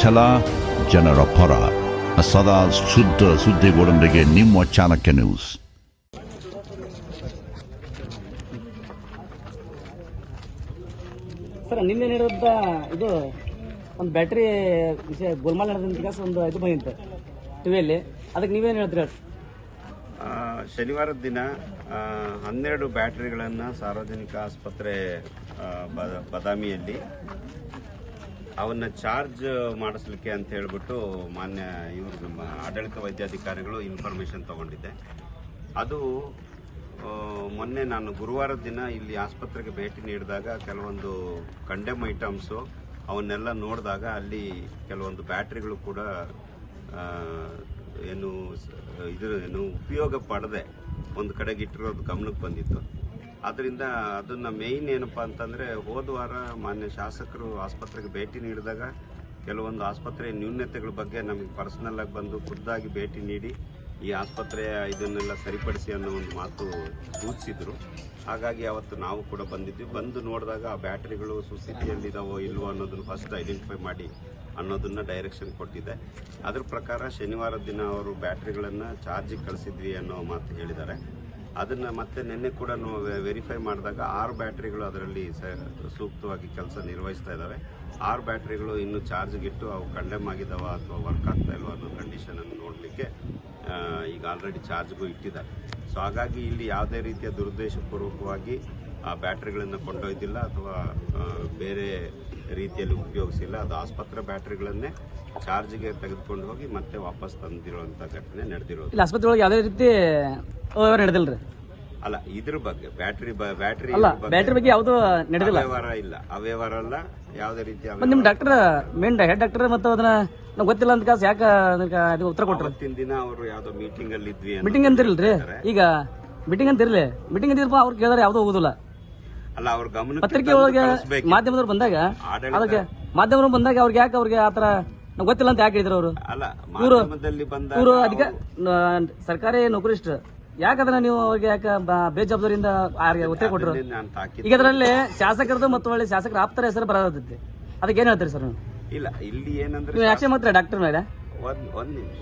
ಛಲ ಜನರ ಪರ. ಸದಾ ಶುದ್ಧ ಸುದ್ದಿಗಳೊಂದಿಗೆ ನಿಮ್ಮ ಚಾಣಕ್ಯ ನ್ಯೂಸ್. ಸರ್ ನಿನ್ನೆ ನಡೆದ ಇದು ಒಂದು ಬ್ಯಾಟ್ರಿ ವಿಷಯ ಗೋಲ್ಮಾಲ್ ನಡೆದಂತ ಒಂದು ಇದು ಬಂದಿತ್ತು ಟಿವಿಯಲ್ಲಿ. ಅದಕ್ಕೆ ನೀವೇನು ಹೇಳ್ತೀರ? ಶನಿವಾರದ ದಿನ ಹನ್ನೆರಡು ಬ್ಯಾಟ್ರಿಗಳನ್ನು ಸಾರ್ವಜನಿಕ ಆಸ್ಪತ್ರೆ ಬದಾಮಿಯಲ್ಲಿ ಅವನ್ನ ಚಾರ್ಜ್ ಮಾಡಿಸ್ಲಿಕ್ಕೆ ಅಂತ ಹೇಳ್ಬಿಟ್ಟು ಮಾನ್ಯ ಇವರು ನಮ್ಮ ಆಡಳಿತ ವೈದ್ಯಾಧಿಕಾರಿಗಳು ಇನ್ಫಾರ್ಮೇಶನ್ ತಗೊಂಡಿದ್ದೆ. ಅದು ಮೊನ್ನೆ ನಾನು ಗುರುವಾರದ ದಿನ ಇಲ್ಲಿ ಆಸ್ಪತ್ರೆಗೆ ಭೇಟಿ ನೀಡಿದಾಗ ಕೆಲವೊಂದು ಕಂಡೆಮ್ ಐಟಮ್ಸು ಅವನ್ನೆಲ್ಲ ನೋಡಿದಾಗ ಅಲ್ಲಿ ಕೆಲವೊಂದು ಬ್ಯಾಟ್ರಿಗಳು ಕೂಡ ಏನು ಸ- ಇದು ಏನು ಉಪಯೋಗ ಪಡೆದೆ ಒಂದು ಕಡೆಗೆ ಇಟ್ಟಿರೋದು ಗಮನಕ್ಕೆ ಬಂದಿತ್ತು. ಅದರಿಂದ ಅದನ್ನ ಮೇಯ್ನ್ ಏನಪ್ಪ ಅಂತಂದ್ರೆ ಹೋದ ವಾರ ಮಾನ್ಯ ಶಾಸಕರು ಆಸ್ಪತ್ರೆಗೆ ಭೇಟಿ ನೀಡಿದಾಗ ಕೆಲವೊಂದು ಆಸ್ಪತ್ರೆಯ ನ್ಯೂನ್ಯತೆಗಳ ಬಗ್ಗೆ ನಮಗೆ ಪರ್ಸನಲ್ ಆಗಿ ಬಂದು ಖುದ್ದಾಗಿ ಭೇಟಿ ನೀಡಿ ಈ ಆಸ್ಪತ್ರೆಯ ಇದನ್ನೆಲ್ಲ ಸರಿಪಡಿಸಿ ಅನ್ನೋ ಒಂದು ಮಾತು ಸೂಚಿಸಿದ್ರು. ಹಾಗಾಗಿ ಅವತ್ತು ನಾವು ಕೂಡ ಬಂದಿದ್ವಿ. ಬಂದು ನೋಡಿದಾಗ ಆ ಬ್ಯಾಟರಿಗಳು ಸುಸ್ಥಿತಿಯಲ್ಲಿದಾವೋ ಇಲ್ವೋ ಅನ್ನೋದನ್ನು ಫಸ್ಟ್ ಐಡೆಂಟಿಫೈ ಮಾಡಿ ಅನ್ನೋದನ್ನ ಡೈರೆಕ್ಷನ್ ಕೊಟ್ಟಿದೆ. ಅದ್ರ ಪ್ರಕಾರ ಶನಿವಾರದ ದಿನ ಅವರು ಬ್ಯಾಟ್ರಿಗಳನ್ನು ಚಾರ್ಜಿಗೆ ಕಳಿಸಿದ್ವಿ ಅನ್ನೋ ಮಾತು ಹೇಳಿದ್ದಾರೆ. ಅದನ್ನ ಮತ್ತೆ ನಿನ್ನೆ ಕೂಡ ವೆರಿಫೈ ಮಾಡಿದಾಗ ಆರು ಬ್ಯಾಟ್ರಿಗಳು ಅದರಲ್ಲಿ ಸೂಕ್ತವಾಗಿ ಕೆಲಸ ನಿರ್ವಹಿಸ್ತಾ ಇದ್ದಾವೆ ಆರು ಬ್ಯಾಟ್ರಿಗಳು ಇನ್ನು ಚಾರ್ಜ್ಗಿಟ್ಟು ಅವು ಕಂಡೆಮ್ ಆಗಿದಾವ ಅಥವಾ ವರ್ಕ್ ಆಗ್ತಾ ಇಲ್ವಾ ಅನ್ನೋ ಕಂಡೀಷನ್ ಅನ್ನು ನೋಡಲಿಕ್ಕೆ ಈಗ ಆಲ್ರೆಡಿ ಚಾರ್ಜ್ಗೂ ಇಟ್ಟಿದ್ದಾರೆ. ಸೊ ಹಾಗಾಗಿ ಇಲ್ಲಿ ಯಾವುದೇ ರೀತಿಯ ದುರುದ್ದೇಶಪೂರ್ವಕವಾಗಿ ಆ ಬ್ಯಾಟ್ರಿಗಳನ್ನು ಕೊಂಡೊಯ್ದಿಲ್ಲ ಅಥವಾ ಬೇರೆ ರೀತಿಯಲ್ಲಿ ಉಪಯೋಗಿಸಿಲ್ಲ. ಅದು ಆಸ್ಪತ್ರೆ ಬ್ಯಾಟ್ರಿಗಳನ್ನೇ ಚಾರ್ಜ್ಗೆ ತೆಗೆದುಕೊಂಡು ಹೋಗಿ ಮತ್ತೆ ವಾಪಸ್ ತಂದಿರುವಂಥ ಘಟನೆ ನಡೆದಿರೋದು. ಇಲ್ಲ ಆಸ್ಪತ್ರೆ ಒಳಗೆ ಯಾವುದೇ ರೀತಿ ಅವ್ಯವಹಾರ ನಡೆದಿಲ್ಲ ರೀ ಅಲ್ಲ ಇದ್ರ ಬಗ್ಗೆ ಬ್ಯಾಟ್ರಿ ಬ್ಯಾಟ್ರಿ ಅಲ್ಲ ಬ್ಯಾಟ್ರಿ ಬಗ್ಗೆ ಯಾವುದೂ ನಡೆದಿಲ್ಲ. ಅವ್ಯವಹಾರ ಇಲ್ಲ. ಅವ್ಯವಹಾರ ಅಲ್ಲ ಯಾವುದೇ ರೀತಿ ನಿಮ್ ನಿಮ್ಮ ಡಾಕ್ಟರ್ ಮೇನ್ ಹೆಡ್ ಡಾಕ್ಟರ್ ಮತ್ತು ಅದನ್ನ ನಂಗೆ ಗೊತ್ತಿಲ್ಲ ಅಂತ ಕಾಸು ಯಾಕೆ ಅದಕ್ಕೆ ಅದು ಉತ್ತರ ಕೊಟ್ಟರು ಅವತ್ತಿನ ದಿನ ಅವರು ಯಾವ್ದೋ ಮೀಟಿಂಗ್ ಅಲ್ಲಿ ಇದ್ವಿ ಅನ್ನೋ- ಮೀಟಿಂಗ್ ಅಂತಿರಲ್ರಿ ಈಗ ಮೀಟಿಂಗ್ ಅಂತ ಇರಲಿ ಮೀಟಿಂಗ್ ಅಂತಿರಪ್ಪ ಅವ್ರು ಕೇಳಿದ್ರೆ ಯಾವುದೂ ಹೋಗುದಿಲ್ಲ. ಅಲ್ಲ ಅವ್ರ ಗಮನ ಪತ್ರಿಕೆ ಒಳಗೆ ಮಾಧ್ಯಮದವ್ರು ಬಂದಾಗ ಅದಕ್ಕೆ ಮಾಧ್ಯಮದವ್ರು ಬಂದಾಗ ಅವ್ರಿಗೆ ಯಾಕೆ ಅವ್ರಿಗೆ ಆತರ ಗೊತ್ತಿಲ್ಲ ಅಂತ ಯಾಕೆ ಹೇಳಿದ್ರು ಅವರು? ಅಲ್ಲ ಮಾಧ್ಯಮದಲ್ಲಿ ಬಂದ ಇವರು ಅದಕ್ಕೆ ಸರ್ಕಾರಿ ನೌಕರಿಸ್ಟ ಯಾಕ ಅದನ್ನ ನೀವು ಅವ್ರಿಗೆ ಯಾಕೆ ಬೇಜಾಬ್ದಾರಿಯಿಂದ ಬೇಜವಾಬ್ದಾರಿಯಿಂದ ಅವ್ರಿಗೆ ಉತ್ತರ ಕೊಟ್ಟರು ನಾನು ಈಗ ಅದರಲ್ಲಿ ಶಾಸಕರದು ಮತ್ತು ಒಳ್ಳೆ ಶಾಸಕರ ಆಪ್ತರ ಹೆಸರು ಬರೋದಿದೆ ಅದಕ್ಕೆ ಏನ್ ಹೇಳ್ತೀರಿ ಸರ್ ಇಲ್ಲ ಇಲ್ಲಿ ಏನಂದ್ರೆ ನೀವು ಯಾಕೆ ಮಾತ್ರ ಡಾಕ್ಟರ್ ಮೇಲೆ? ಒಂದ್ ಒಂದ್ ನಿಮಿಷ.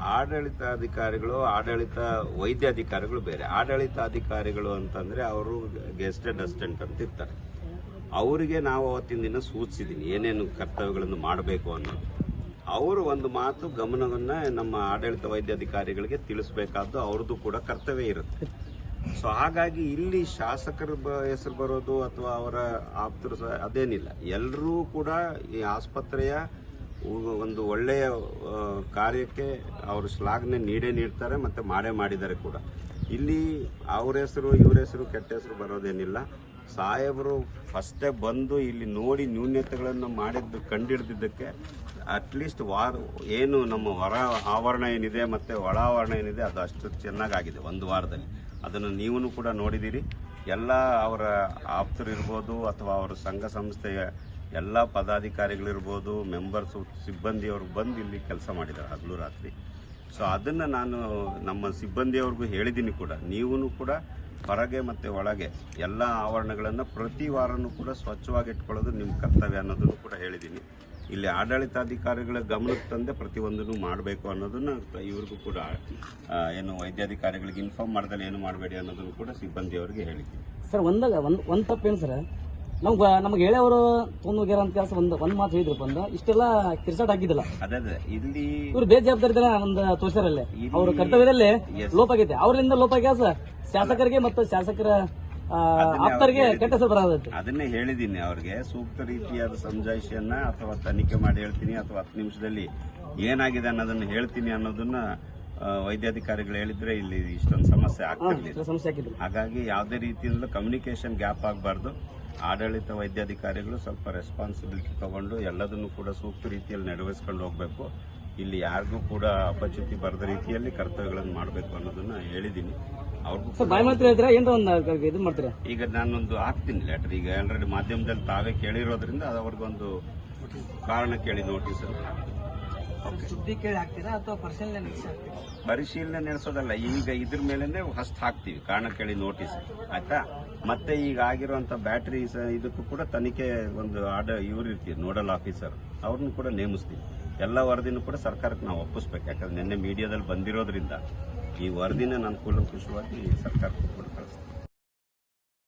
ಆಡಳಿತಾಧಿಕಾರಿಗಳು, ಆಡಳಿತ ವೈದ್ಯಾಧಿಕಾರಿಗಳು ಬೇರೆ. ಆಡಳಿತಾಧಿಕಾರಿಗಳು ಅಂತಂದ್ರೆ ಅವರು ಗೆಸ್ಟೆಡ್ ಅಸಿಸ್ಟೆಂಟ್ ಅಂತ ಇರ್ತಾರೆ. ಅವರಿಗೆ ನಾವು ಅವತ್ತಿನ ದಿನ ಸೂಚಿಸಿದ್ದೀನಿ ಏನೇನು ಕರ್ತವ್ಯಗಳನ್ನು ಮಾಡಬೇಕು ಅನ್ನೋದು. ಅವರು ಒಂದು ಮಾತು, ಗಮನವನ್ನ ನಮ್ಮ ಆಡಳಿತ ವೈದ್ಯಾಧಿಕಾರಿಗಳಿಗೆ ತಿಳಿಸಬೇಕಾದ್ದು ಅವ್ರದ್ದು ಕೂಡ ಕರ್ತವ್ಯ ಇರುತ್ತೆ. ಸೊ ಹಾಗಾಗಿ ಇಲ್ಲಿ ಶಾಸಕರ ಹೆಸರು ಬರೋದು ಅಥವಾ ಅವರ ಆಪ್ತರು ಅದೇನಿಲ್ಲ. ಎಲ್ಲರೂ ಕೂಡ ಈ ಆಸ್ಪತ್ರೆಯ ಒಂದು ಒಳ್ಳೆಯ ಕಾರ್ಯಕ್ಕೆ ಅವರು ಶ್ಲಾಘನೆ ನೀಡೇ ನೀಡ್ತಾರೆ ಮತ್ತು ಮಾಡೇ ಮಾಡಿದ್ದಾರೆ ಕೂಡ. ಇಲ್ಲಿ ಅವ್ರ ಹೆಸರು, ಇವ್ರ ಹೆಸರು, ಕೆಟ್ಟ ಹೆಸರು ಬರೋದೇನಿಲ್ಲ. ಸಾಹೇಬರು ಫಸ್ಟೇ ಬಂದು ಇಲ್ಲಿ ನೋಡಿ ನ್ಯೂನ್ಯತೆಗಳನ್ನು ಮಾಡಿದ್ದು ಕಂಡಿಡ್ದಿದ್ದಕ್ಕೆ ಅಟ್ಲೀಸ್ಟ್ ವಾರ ಏನು ನಮ್ಮ ಹೊರ ಆವರಣ ಏನಿದೆ ಮತ್ತು ಒಳ ಆವರಣ ಏನಿದೆ ಅದು ಅಷ್ಟು ಚೆನ್ನಾಗಾಗಿದೆ ಒಂದು ವಾರದಲ್ಲಿ. ಅದನ್ನು ನೀವು ಕೂಡ ನೋಡಿದ್ದೀರಿ. ಎಲ್ಲ ಅವರ ಆಪ್ತರು ಇರ್ಬೋದು ಅಥವಾ ಅವರ ಸಂಘ ಸಂಸ್ಥೆಯ ಎಲ್ಲ ಪದಾಧಿಕಾರಿಗಳಿರ್ಬೋದು ಮೆಂಬರ್ಸ್ ಸಿಬ್ಬಂದಿಯವರು ಬಂದು ಇಲ್ಲಿ ಕೆಲಸ ಮಾಡಿದ್ದಾರೆ ಹಗಲು ರಾತ್ರಿ. ಸೊ ಅದನ್ನು ನಾನು ನಮ್ಮ ಸಿಬ್ಬಂದಿಯವ್ರಿಗೂ ಹೇಳಿದ್ದೀನಿ ಕೂಡ. ನೀವೂ ಕೂಡ ಹೊರಗೆ ಮತ್ತು ಒಳಗೆ ಎಲ್ಲ ಆವರಣಗಳನ್ನು ಪ್ರತಿ ವಾರನೂ ಕೂಡ ಸ್ವಚ್ಛವಾಗಿ ಇಟ್ಕೊಳ್ಳೋದು ನಿಮ್ಮ ಕರ್ತವ್ಯ ಅನ್ನೋದನ್ನು ಕೂಡ ಹೇಳಿದ್ದೀನಿ ಇಲ್ಲಿ ಆಡಳಿತಾಧಿಕಾರಿಗಳ ಗಮನಕ್ಕೆ ತಂದೆ ಪ್ರತಿಯೊಂದನ್ನು ಮಾಡಬೇಕು ಅನ್ನೋದನ್ನು ಇವ್ರಿಗೂ ಕೂಡ ಏನು ವೈದ್ಯಾಧಿಕಾರಿಗಳಿಗೆ ಇನ್ಫಾರ್ಮ್ ಮಾಡ್ದಲ್ಲಿ ಏನು ಮಾಡಬೇಡಿ ಅನ್ನೋದನ್ನು ಕೂಡ ಸಿಬ್ಬಂದಿಯವರಿಗೆ ಹೇಳಿದ್ದೀನಿ ಸರ್ ಒಂದಾಗ ಒಂದು ಒಂದು ತಪ್ಪೇನು ಸರ್? ನಮ್ಗೆ ನಮ್ಗೆ ಹೇಳೋರು ತೊಂದು ಹೋಗ್ಯಾರ ಅಂತ ಕೆಲಸ ಒಂದು ಒಂದ್ ಮಾತು ಹೇಳಿದ್ರಪ್ಪ ಅಂದ ಇಷ್ಟೆಲ್ಲ ಕಿರ್ಚಾಟ್ ಹಾಕಿದಿಲ್ಲ ಅದೇ ಅದೇ. ಇಲ್ಲಿ ಇವ್ರು ಬೇಜವಾಬ್ದಾರಿತನ ಒಂದು ತೋರಿಸಾರಲ್ಲೇ ಅವ್ರ ಕರ್ತವ್ಯದಲ್ಲಿ ಲೋಪ ಆಗೈತೆ. ಅವರಿಂದ ಲೋಪ ಆಗ್ಯಾಸ ಶಾಸಕರಿಗೆ ಮತ್ತು ಶಾಸಕರ ಆಪ್ತರಿಗೆ ಕೆಟ್ಟ ಹೆಸರು ಬರೋದೈತಿ ಅದನ್ನೇ ಹೇಳಿದೀನಿ ಅವ್ರಿಗೆ. ಸೂಕ್ತ ರೀತಿಯಾದ ಸಮಜಾಯಿಷಿಯನ್ನ ಅಥವಾ ತನಿಖೆ ಮಾಡಿ ಹೇಳ್ತೀನಿ. ಅಥವಾ ಹತ್ತು ನಿಮಿಷದಲ್ಲಿ ಏನಾಗಿದೆ ಅನ್ನೋದನ್ನ ಹೇಳ್ತೀನಿ ಅನ್ನೋದನ್ನ ವೈದ್ಯಾಧಿಕಾರಿಗಳು ಹೇಳಿದ್ರೆ ಇಲ್ಲಿ ಇಷ್ಟೊಂದು ಸಮಸ್ಯೆ ಆಗ್ತಿರ್ಲಿಲ್ಲ. ಹಾಗಾಗಿ ಯಾವುದೇ ರೀತಿಯಿಂದಲೂ ಕಮ್ಯುನಿಕೇಶನ್ ಗ್ಯಾಪ್ ಆಗಬಾರ್ದು. ಆಡಳಿತ ವೈದ್ಯಾಧಿಕಾರಿಗಳು ಸ್ವಲ್ಪ ರೆಸ್ಪಾನ್ಸಿಬಿಲಿಟಿ ತಗೊಂಡು ಎಲ್ಲದನ್ನು ಕೂಡ ಸೂಕ್ತ ರೀತಿಯಲ್ಲಿ ನೆರವೇರಿಸ್ಕೊಂಡು ಹೋಗಬೇಕು. ಇಲ್ಲಿ ಯಾರಿಗೂ ಕೂಡ ಅಪಚ್ಯುತಿ ಬರದ ರೀತಿಯಲ್ಲಿ ಕರ್ತವ್ಯಗಳನ್ನು ಮಾಡಬೇಕು ಅನ್ನೋದನ್ನ ಹೇಳಿದ್ದೀನಿ. ಅವ್ರಿಗೂ ಈಗ ನಾನೊಂದು ಹಾಕ್ತೀನಿ ಲೆಟರ್ ಈಗ ಆಲ್ರೆಡಿ ಮಾಧ್ಯಮದಲ್ಲಿ ತಾವೇ ಕೇಳಿರೋದ್ರಿಂದ ಅದು ಅವ್ರಿಗೊಂದು ಕಾರಣ ಕೇಳಿ ನೋಟಿಸ್ ಅಂತ ಸುದ್ದಿ ಕೇಳಿ ಅಥವಾ ಹಾಕ್ತೀರಾ? ಪರಿಶೀಲನೆ ನಡೆಸೋದಲ್ಲ, ಈಗ ಇದ್ರ ಮೇಲೇ ಹಸ್ತ ಹಾಕ್ತಿವಿ ಕಾರಣ ಕೇಳಿ ನೋಟಿಸ್ ಆಯ್ತಾ? ಮತ್ತೆ ಈಗ ಆಗಿರುವಂತ ಬ್ಯಾಟರಿ ಇದಕ್ಕೂ ಕೂಡ ತನಿಖೆ ಒಂದು ಆರ್ಡರ್ ಇವ್ರು ಇರ್ತೀವಿ, ನೋಡಲ್ ಆಫೀಸರ್ ಅವ್ರನ್ನು ಕೂಡ ನೇಮಿಸ್ತೀವಿ. ಎಲ್ಲ ವರದಿನೂ ಕೂಡ ಸರ್ಕಾರಕ್ಕೆ ನಾವು ಒಪ್ಪಿಸ್ಬೇಕು. ಯಾಕಂದ್ರೆ ನಿನ್ನೆ ಮೀಡಿಯಾದಲ್ಲಿ ಬಂದಿರೋದ್ರಿಂದ ಈ ವರದಿನ ನಾನು ಕೂಲಂಕುಷವಾಗಿ ಸರ್ಕಾರಕ್ಕೆ ಕೂಡ ಕಳಿಸ್ತೀನಿ.